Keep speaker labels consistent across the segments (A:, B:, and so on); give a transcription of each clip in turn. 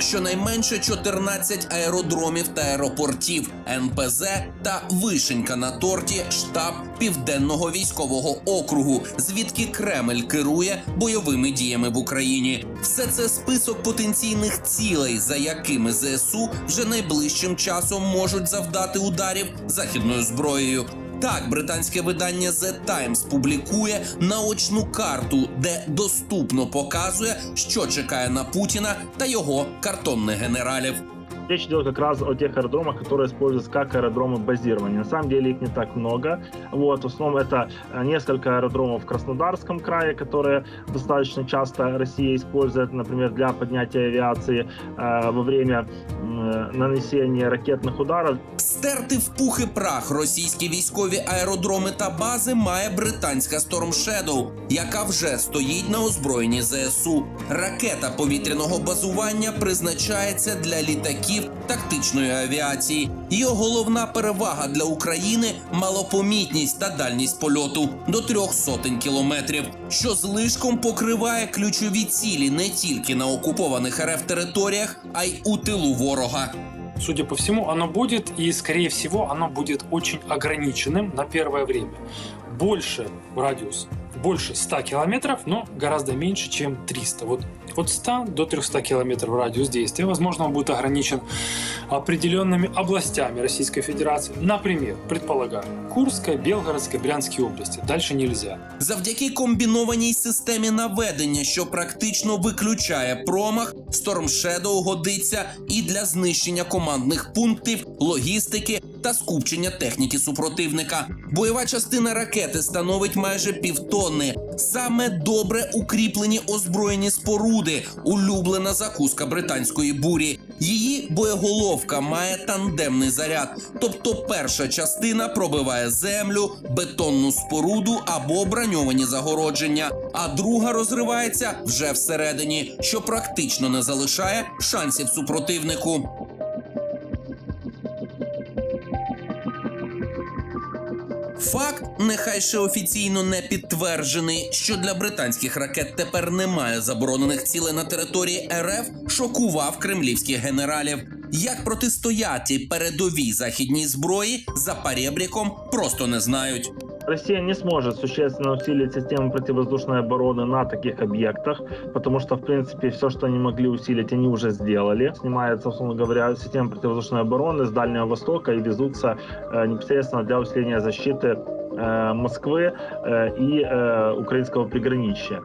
A: щонайменше 14 аеродромів та аеропортів, НПЗ та вишенька на торті штаб Південного військового округу, звідки Кремль керує бойовими діями в Україні. Все це список потенційних цілей, за якими ЗСУ вже найближчим часом можуть завдати ударів західною зброєю. Так, британське видання The Times публікує наочну карту, де доступно показує, що чекає на Путіна та його картонних генералів.
B: Речь идет как раз о тех аэродромах, которые используются как аэродромы базирования. На самом деле их не так много. Вот, в основном это э, несколько аэродромов в Краснодарском крае, которые достаточно часто Россия использует, например, для поднятия авиации э, во время м, нанесения ракетных ударов.
A: Стерти в пух і прах російські військові аеродроми та бази має британська Storm Shadow, яка вже стоїть на озброєнні ЗСУ. Ракета повітряного базування призначається для літаків тактичної авіації. Її головна перевага для України малопомітність та дальність польоту до трьох сотень кілометрів, що злишком покриває ключові цілі не тільки на окупованих РФ територіях, а й у тилу ворога.
C: Судя по всему, оно будет, и, скорее всего, оно будет очень ограниченным на первое время. Больше радиус, больше 100 километров, но гораздо меньше, чем 300. Вот от 100 до 300 километров радиус действия. Возможно, он будет ограничен определенными областями Российской Федерации. Например, предполагаю, Курская, Белгородская, Брянские области. Дальше нельзя.
A: Завдяки комбінованій системі наведення, що практично виключає промах, Storm Shadow годиться і для знищення командних пунктів, логістики та скупчення техніки супротивника. Бойова частина ракети становить майже півтонни. Саме добре укріплені озброєні споруди, улюблена закуска британської бурі. Її боєголовка має тандемний заряд, тобто перша частина пробиває землю, бетонну споруду або броньовані загородження, а друга розривається вже всередині, що практично не залишає шансів супротивнику. Факт, нехай ще офіційно не підтверджений, що для британських ракет тепер немає заборонених цілей на території РФ, шокував кремлівських генералів. Як протистояти передовій західній зброї за парєбріком просто не знають.
B: Россия не сможет существенно усилить систему противовоздушной обороны на таких объектах, потому что, в принципе, все, что они могли усилить, они уже сделали. Снимается, условно говоря, система противовоздушной обороны с Дальнего Востока и везутся э, непосредственно для усиления защиты э, Москвы э, и э, украинского приграничья.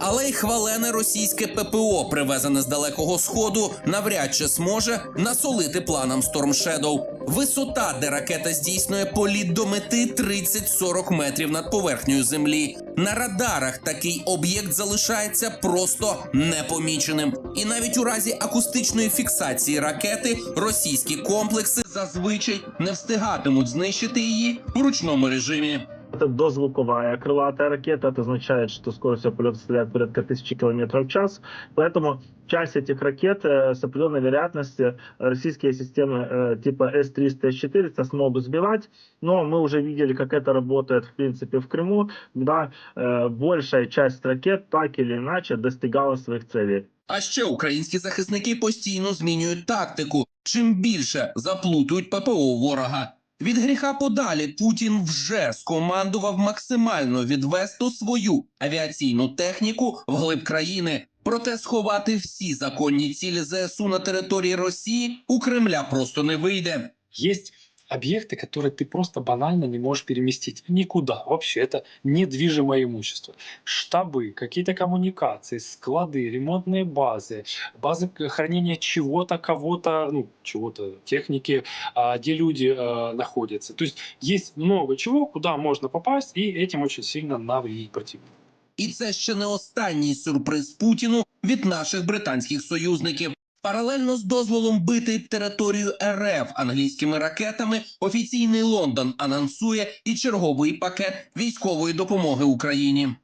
A: Але й хвалене російське ППО, привезене з далекого сходу, навряд чи зможе насолити планам Storm Shadow. Висота, де ракета здійснює політ до мети 30-40 метрів над поверхнею землі. На радарах такий об'єкт залишається просто непоміченим. І навіть у разі акустичної фіксації ракети російські комплекси зазвичай не встигатимуть знищити її в ручному режимі
B: Это дозвуковая крылатая ракета. Это означает, что скорость ее полета составляет порядка 1000 км в час. Поэтому часть этих ракет э, с определенной вероятностью российские системы э, типа С-300, С-400 смогут сбивать. Но мы уже видели, как это работает в принципе в Крыму, когда э, большая часть ракет так или иначе достигала своих целей.
A: А ще українські захисники постійно змінюють тактику. Чим більше заплутують ППО ворога. Від гріха подалі Путін вже скомандував максимально відвести свою авіаційну техніку вглиб країни. Проте сховати всі законні цілі ЗСУ на території Росії у Кремля просто не вийде.
C: Есть объекты, которые ты просто банально не можешь переместить никуда. Вообще, это недвижимое имущество. Штабы, какие-то коммуникации, склады, ремонтные базы, базы хранения чего-то, кого-то, ну, чего-то, техники, а, где люди а, находятся. То есть есть много чего, куда можно попасть, и этим очень сильно навредить противнику.
A: І це ще не останній сюрприз Путіну від наших британських союзників. Паралельно з дозволом бити територію РФ англійськими ракетами, офіційний Лондон анонсує і черговий пакет військової допомоги Україні.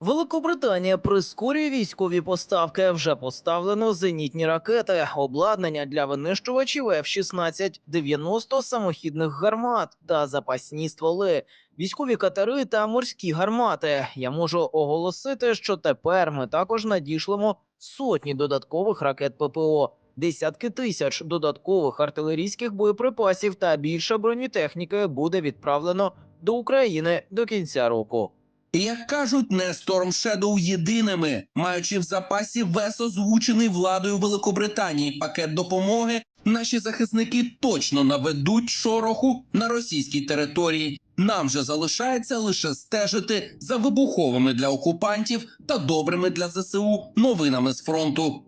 D: Великобританія прискорює військові поставки. Вже поставлено зенітні ракети, обладнання для винищувачів F-16, 90 самохідних гармат та запасні стволи, військові катери та морські гармати. Я можу оголосити, що тепер ми також надішлемо сотні додаткових ракет ППО. Десятки тисяч додаткових артилерійських боєприпасів та більше бронетехніки буде відправлено до України до кінця року.
A: Як кажуть, не Storm Shadow єдиними, маючи в запасі весь озвучений владою Великобританії пакет допомоги, наші захисники точно наведуть шороху на російській території. Нам же залишається лише стежити за вибуховими для окупантів та добрими для ЗСУ новинами з фронту.